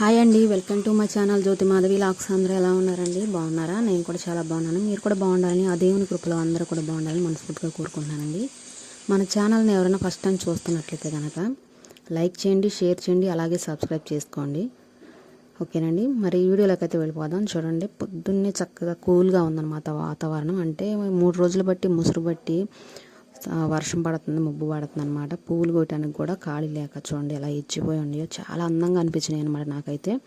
Hi అండి. Welcome to my channel Jyothi Madhavi lakhs. అందరూ ఎలా ఉన్నారండి? బాగున్నారా? నేను కూడా చాలా బాగున్నాను. మీరు కూడా బాగుండాలని ఆ దేవుని కృపలో అందరూ కూడా బాగుండాలని మనస్ఫూర్తిగా కోరుకుంటున్నానండి. మన ఛానల్ని ఎవరైనా ఫస్ట్ టైం చూస్తున్నట్లయితే కనుక లైక్ చేయండి షేర్ చేయండి అలాగే సబ్స్క్రైబ్ చేసుకోండి. ఓకేనండి. మరి వీడియోలోకి అయితే వెళ్ళిపోదాం. చూడండి పొద్దున్నే చక్కగా కూల్గా ఉందన్నమాట వాతావరణం. అంటే మూడు రోజులు బట్టి ముసురు బట్టి వర్షం పడుతుంది మబ్బు పడుతుంది అనమాట పువ్వులు కొట్టడానికి కూడా ఖాళీ లేక చూడండి ఎలా ఇచ్చిపోయి ఉన్నాయో. చాలా అందంగా అనిపించినాయి అనమాట నాకైతే.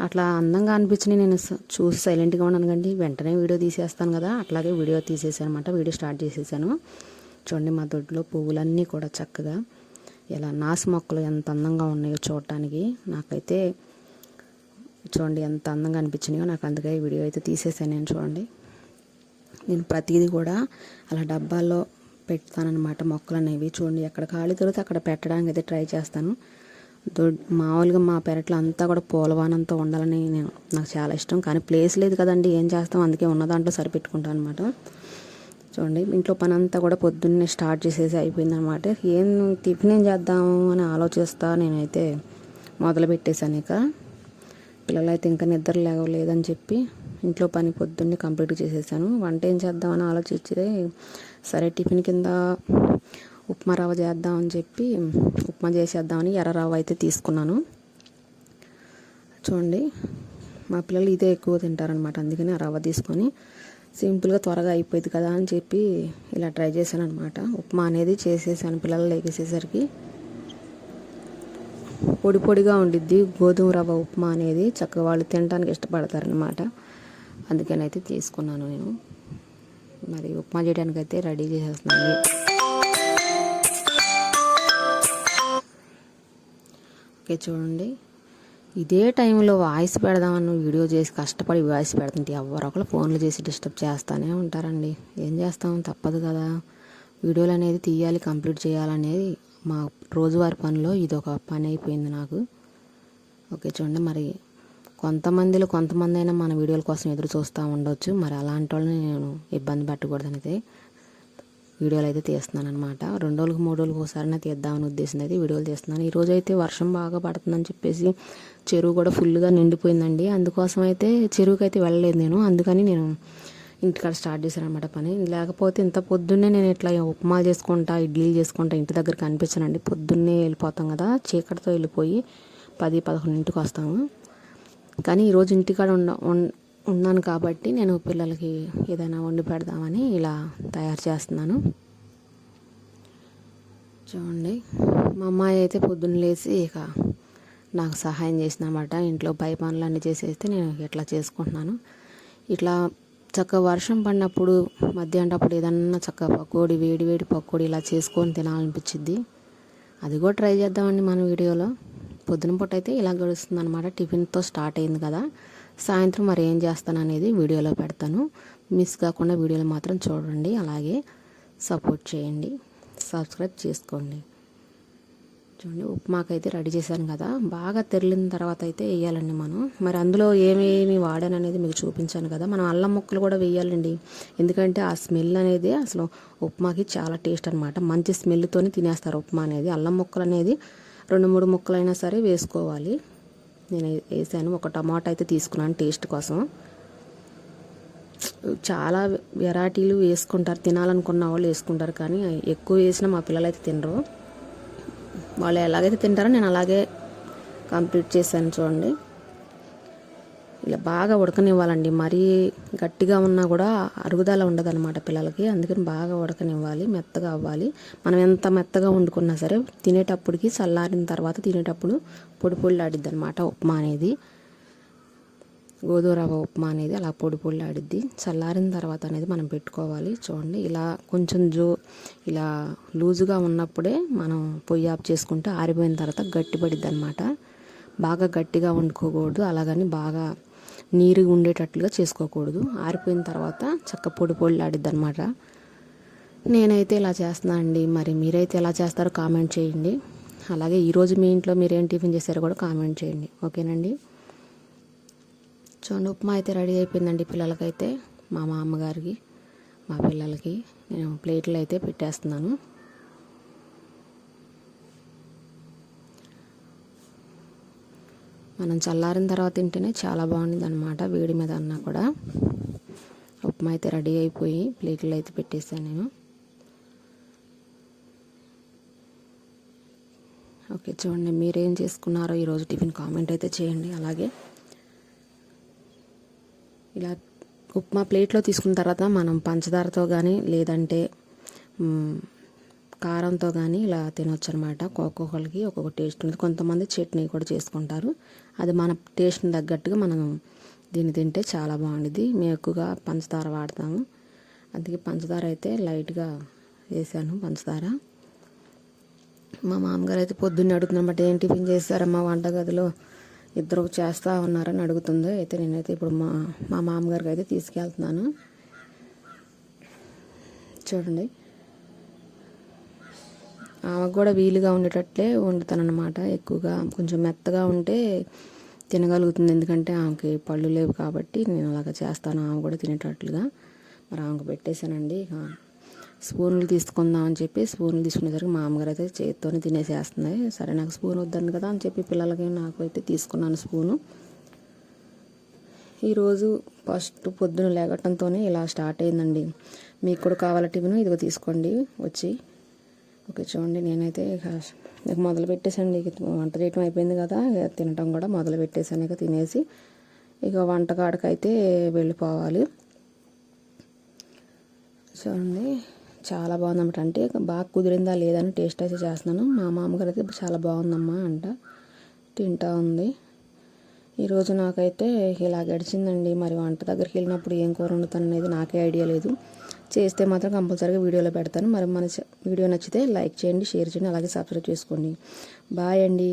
అట్లా అందంగా అనిపించినాయి నేను స- చూసి సైలెంట్గా ఉన్నాను కండి వెంటనే వీడియో తీసేస్తాను కదా. అట్లాగే వీడియో తీసేసాను అనమాట వీడియో స్టార్ట్ చేసేసాను చూడండి మా దొడ్లో పువ్వులన్నీ కూడా చక్కగా ఇలా నాసు మొక్కలు ఎంత అందంగా ఉన్నాయో చూడటానికి. నాకైతే చూడండి ఎంత అందంగా అనిపించినాయో నాకు అందుకే ఈ వీడియో అయితే తీసేసాను నేను చూడండి. నేను ప్రతిదీ కూడా అలా డబ్బాల్లో పెడతానమాట మొక్కలు అనేవి చూడండి ఎక్కడ ఖాళీ దొరికితే అక్కడ పెట్టడానికి అయితే ట్రై చేస్తాను. దొడ్ మామూలుగా మా పెరట్లో అంతా కూడా పూలవానంతో ఉండాలని నేను నాకు చాలా ఇష్టం. కానీ ప్లేస్ లేదు కదండి ఏం చేస్తాం? అందుకే ఉన్న దాంట్లో సరిపెట్టుకుంటాను అనమాట చూడండి ఇంట్లో పని అంతా కూడా పొద్దున్నే స్టార్ట్ చేసేసి అయిపోయింది అనమాట ఏం టిఫిన్ ఏం చేద్దాము అని ఆలోచిస్తా నేనైతే మొదలు పెట్టేశాను ఇక. పిల్లలైతే ఇంకా నిద్ర లేవలేదని చెప్పి ఇంట్లో పని పొద్దున్నే కంప్లీట్ చేసేసాను. వంట ఏం చేద్దామని ఆలోచించితే సరే టిఫిన్ కింద ఉప్మా రవ్వ చేద్దామని చెప్పి ఉప్మా చేసేద్దామని ఎర్ర రవ్వ అయితే తీసుకున్నాను. చూడండి మా పిల్లలు ఇదే ఎక్కువ తింటారనమాట అందుకని ఆ రవ్వ తీసుకొని సింపుల్గా త్వరగా అయిపోయింది కదా అని చెప్పి ఇలా ట్రై చేశాను అనమాట ఉప్మా అనేది చేసేసాను పిల్లలు లేకేసేసరికి పొడి పొడిగా ఉండిద్ది గోధుమ రవ్వ ఉప్మా అనేది. చక్కగా వాళ్ళు తినడానికి ఇష్టపడతారనమాట అందుకని అయితే తీసుకున్నాను నేను. మరి ఉప్మా చేయడానికి అయితే రెడీ చేసేస్తున్నాను. ఓకే చూడండి. ఇదే టైంలో వాయిస్ పెడదామని వీడియో చేసి కష్టపడి వాయిస్ పెడుతుంటే ఎవరో ఒకరు ఫోన్లు చేసి డిస్టర్బ్ చేస్తూనే ఉంటారండి. ఏం చేస్తాం? తప్పదు కదా. వీడియోలు అనేది తీయాలి కంప్లీట్ చేయాలనేది మా రోజువారి పనిలో ఇది ఒక పని అయిపోయింది నాకు. ఓకే చూడండి. మరి కొంతమందిలో కొంతమంది అయినా మన వీడియోల కోసం ఎదురు చూస్తూ ఉండొచ్చు. మరి అలాంటి వాళ్ళని నేను ఇబ్బంది పెట్టకూడదనైతే వీడియోలు అయితే తీస్తున్నాను అనమాట రెండు రోజులకు మూడు రోజులకు ఒకసారి తీద్దామని ఉద్దేశం అయితే వీడియోలు తీస్తున్నాను. ఈరోజు అయితే వర్షం బాగా పడుతుందని చెప్పేసి చెరువు కూడా ఫుల్గా నిండిపోయిందండి. అందుకోసం అయితే చెరువుకి అయితే వెళ్ళలేదు నేను. అందుకని నేను ఇంటికాడ స్టార్ట్ చేశాను అనమాట పని. లేకపోతే ఇంత పొద్దున్నే నేను ఇట్లా ఉప్మా చేసుకుంటా ఇడ్లీలు చేసుకుంటా ఇంటి దగ్గర కనిపించానండి పొద్దున్నే వెళ్ళిపోతాం కదా చీకటితో వెళ్ళిపోయి పది పదకొండింటికి వస్తాము. కానీ ఈరోజు ఇంటికాడ ఉండ ఉన్నాను కాబట్టి నేను పిల్లలకి ఏదైనా వండి పెడదామని ఇలా తయారు చేస్తున్నాను. చూడండి మా అమ్మాయి అయితే పొద్దున్న లేచి ఇక నాకు సహాయం చేసిందన్నమాట. ఇంట్లో పై పనులన్నీ చేసేస్తే నేను ఇట్లా చేసుకుంటున్నాను. ఇట్లా చక్క వర్షం పడినప్పుడు మధ్యాహ్నప్పుడు ఏదన్నా చక్క పకోడీ వేడి వేడి పకోడీ ఇలా చేసుకొని తినాలనిపించింది అది కూడా ట్రై చేద్దామండి మన వీడియోలో. పొద్దున పూట అయితే ఇలా గడుస్తుంది అనమాట టిఫిన్తో స్టార్ట్ అయింది కదా. సాయంత్రం మరి ఏం చేస్తాను అనేది వీడియోలో పెడతాను. మిస్ కాకుండా వీడియోలు మాత్రం చూడండి. అలాగే సపోర్ట్ చేయండి. సబ్స్క్రైబ్ చేసుకోండి. చూడండి ఉప్మాకైతే రెడీ చేశాను కదా. బాగా తెరిలిన తర్వాత అయితే వేయాలండి మనం. మరి అందులో ఏమేమి వాడాను అనేది మీకు చూపించాను కదా. మనం అల్లం ముక్కలు కూడా వేయాలండి. ఎందుకంటే ఆ స్మెల్ అనేది అసలు ఉప్మాకి చాలా టేస్ట్ అనమాట మంచి స్మెల్తోనే తినేస్తారు ఉప్మా అనేది. అల్లం ముక్కలు అనేది రెండు మూడు ముక్కలైనా సరే వేసుకోవాలి. నేను వేసాను. ఒక టమాటా అయితే తీసుకున్నాను టేస్ట్ కోసం. చాలా వెరైటీలు వేసుకుంటారు. తినాలనుకున్న వాళ్ళు వేసుకుంటారు కానీ ఎక్కువ వేసినా మా పిల్లలు అయితే తినరు. వాళ్ళు ఎలాగైతే తింటారో నేను అలాగే కంప్లీట్ చేశాను చూడండి. ఇలా బాగా ఉడకనివ్వాలండి. మరీ గట్టిగా ఉన్నా కూడా అరుగుదల ఉండదన్నమాట పిల్లలకి. అందుకని బాగా ఉడకనివ్వాలి మెత్తగా అవ్వాలి. మనం ఎంత మెత్తగా వండుకున్నా సరే తినేటప్పటికి చల్లారిన తర్వాత తినేటప్పుడు పొడి పొడిలాడిద్ది అనమాట ఉప్మా అనేది. గోధుమ రవ్వ ఉప్మా అనేది అలా పొడి పొడి ఆడిద్ది చల్లారిన తర్వాత అనేది మనం పెట్టుకోవాలి. చూడండి ఇలా కొంచెం జో ఇలా లూజుగా ఉన్నప్పుడే మనం పొయ్యి ఆఫ్ చేసుకుంటే ఆరిపోయిన తర్వాత గట్టిపడిద్ది అనమాట బాగా గట్టిగా వండుకోకూడదు. అలాగని బాగా నీరు ఉండేటట్లుగా చేసుకోకూడదు. ఆరిపోయిన తర్వాత చక్క పొడి పొడి అనమాట నేనైతే ఇలా చేస్తున్నానండి మరి మీరైతే ఎలా చేస్తారో కామెంట్ చేయండి. అలాగే ఈరోజు మీ ఇంట్లో మీరేం టిఫిన్ చేశారో కూడా కామెంట్ చేయండి. ఓకేనండి? చూడండి ఉప్మా అయితే రెడీ అయిపోయిందండి పిల్లలకైతే మా మామగారికి మా పిల్లలకి. నేను ప్లేట్లు అయితే పెట్టేస్తున్నాను. మనం చల్లారిన తర్వాత తింటేనే చాలా బాగుంది అనమాట వేడి మీద అన్నా కూడా. ఉప్మా అయితే రెడీ అయిపోయి ప్లేట్లో అయితే పెట్టేసాను నేను. ఓకే చూడండి మీరేం చేసుకున్నారో ఈరోజు టిఫిన్ కామెంట్ అయితే చేయండి. అలాగే ఇలా ఉప్మా ప్లేట్లో తీసుకున్న తర్వాత మనం పంచదారతో కానీ లేదంటే కారంతో కానీ ఇలా తినొచ్చు అనమాట ఒక్కొక్కరికి ఒక్కొక్క టేస్ట్ ఉంటుంది. కొంతమంది చట్నీ కూడా చేసుకుంటారు. అది మన టేస్ట్ని తగ్గట్టుగా మనం దీన్ని తింటే చాలా బాగుంటుంది మేము ఎక్కువగా పంచదార వాడతాము. అందుకే పంచదార అయితే లైట్గా వేసాను పంచదార. మా మామగారు అయితే పొద్దున్నే అడుగుతున్నమాట ఏం టిఫిన్ చేస్తారమ్మా వంటగదిలో? ఇద్దరు చేస్తూ ఉన్నారని అడుగుతుంది. అయితే నేనైతే ఇప్పుడు మా మా మామగారికి అయితే తీసుకెళ్తున్నాను. చూడండి. ఆమెకు కూడా వీలుగా ఉండేటట్లే వండుతానమాట ఎక్కువగా కొంచెం మెత్తగా ఉంటే తినగలుగుతుంది. ఎందుకంటే ఆమెకి పళ్ళు లేవు కాబట్టి నేను అలాగ చేస్తాను. ఆమె కూడా తినేటట్లుగా. మరి ఆమెకు పెట్టేశానండి. ఇక స్పూన్లు తీసుకుందాం అని చెప్పి స్పూన్లు తీసుకునేసరికి మా అమ్మగారు అయితే చేతితోనే తినేసేస్తుంది సరే నాకు స్పూన్ వద్దని కదా అని చెప్పి పిల్లలకి నాకు అయితే తీసుకున్నాను స్పూను. ఈరోజు ఫస్ట్ పొద్దున లేగటంతోనే ఇలా స్టార్ట్ అయిందండి. మీకు కూడా కావాల టిఫిన్? ఇదిగో తీసుకోండి. వచ్చి ఓకే చూడండి నేనైతే ఇక ఇక మొదలు పెట్టేసండి ఇక వంట చేయటం అయిపోయింది కదా ఇక తినటం కూడా మొదలు పెట్టేసాను ఇక తినేసి ఇక వంటకాడికైతే వెళ్ళిపోవాలి. చూడండి చాలా బాగుందన్నమాట. అంటే బాగా కుదిరిందా లేదని టేస్ట్ అయితే చేస్తున్నాను. మా మామగారు అయితే చాలా బాగుందమ్మా అంట. తింటా ఉంది. ఈరోజు నాకైతే ఇలా గడిచిందండి. మరి వంట దగ్గరికి వెళ్ళినప్పుడు ఏం కూర వండుతాను అనేది నాకే ఐడియా లేదు. చేస్తే మాత్రం కంపల్సరీగా వీడియోలో పెడతాను. మరి మన వీడియో నచ్చితే లైక్ చేయండి షేర్ చేయండి అలాగే సబ్స్క్రైబ్ చేసుకోండి. బాయ్ అండి.